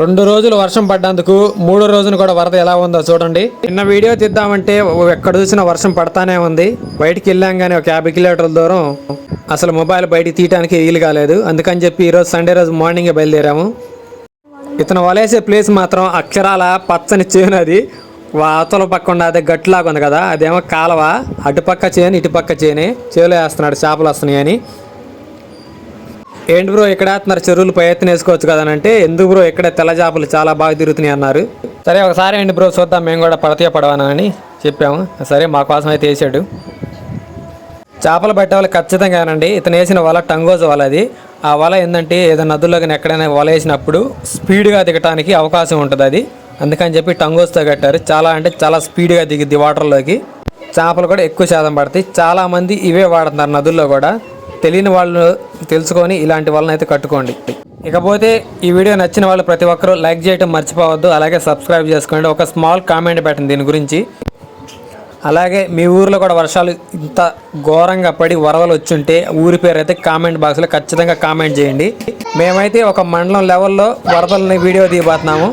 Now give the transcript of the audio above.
రెండు రోజులు వర్షం పడ్డందుకు మూడో రోజున కూడా వరద ఎలా ఉందో చూడండి. నిన్న వీడియో తీద్దామంటే ఎక్కడ చూసినా వర్షం పడతానే ఉంది. బయటికి వెళ్ళాం కానీ ఒక యాభై కిలోమీటర్ల దూరం అసలు మొబైల్ బయటికి తీయడానికి వీలు కాలేదు. అందుకని చెప్పి ఈరోజు సండే రోజు మార్నింగే బయలుదేరాము. ఇతను వలేసే ప్లేస్ మాత్రం అక్షరాల పచ్చని చేను అది. అవతల పక్క ఉన్న అదే గట్టులాగా ఉంది కదా అదేమో కాలవ. అటుపక్క చేను ఇటుపక్క చేనే. చేలో వేస్తున్నాడు చేపలు వస్తున్నాయి అని ఏంటి బ్రో ఇక్కడ వేస్తున్నారు చెరువులు పై ఎత్తున వేసుకోవచ్చు కదా అంటే ఎందుకు బ్రో ఇక్కడ తెల్ల చేపలు చాలా బాగా తిరుగుతున్నాయి అన్నారు. సరే ఒకసారి ఏంటి బ్రో చూద్దాం మేము కూడా పడతీయ పడవానా చెప్పాము. సరే మా కోసం అయితే వేసాడు. చేపలు పట్టే వాళ్ళు ఖచ్చితంగానండి ఇతను వేసిన వల టంగోజ్ వల అది. ఆ వల ఏంటంటే ఏదైనా కానీ ఎక్కడైనా వల వేసినప్పుడు స్పీడ్గా దిగటానికి అవకాశం ఉంటుంది అది. అందుకని చెప్పి టంగోజ్తో కట్టారు. చాలా అంటే చాలా స్పీడ్గా దిగుద్ది వాటర్లోకి. చేపలు కూడా ఎక్కువ శాతం పడతాయి. చాలామంది ఇవే వాడుతున్నారు నదుల్లో కూడా. తెలియని వాళ్ళు తెలుసుకొని ఇలాంటి వాళ్ళని అయితే కట్టుకోండి. ఇకపోతే ఈ వీడియో నచ్చిన వాళ్ళు ప్రతి ఒక్కరూ లైక్ చేయడం మర్చిపోవద్దు అలాగే సబ్స్క్రైబ్ చేసుకోండి. ఒక స్మాల్ కామెంట్ పెట్టండి దీని గురించి. అలాగే మీ ఊర్లో కూడా వర్షాలు ఇంత ఘోరంగా పడి వరదలు వచ్చుంటే ఊరి పేరు అయితే కామెంట్ బాక్స్లో ఖచ్చితంగా కామెంట్ చేయండి. మేమైతే ఒక మండలం లెవెల్లో వరదలని వీడియో తీయబోతున్నాము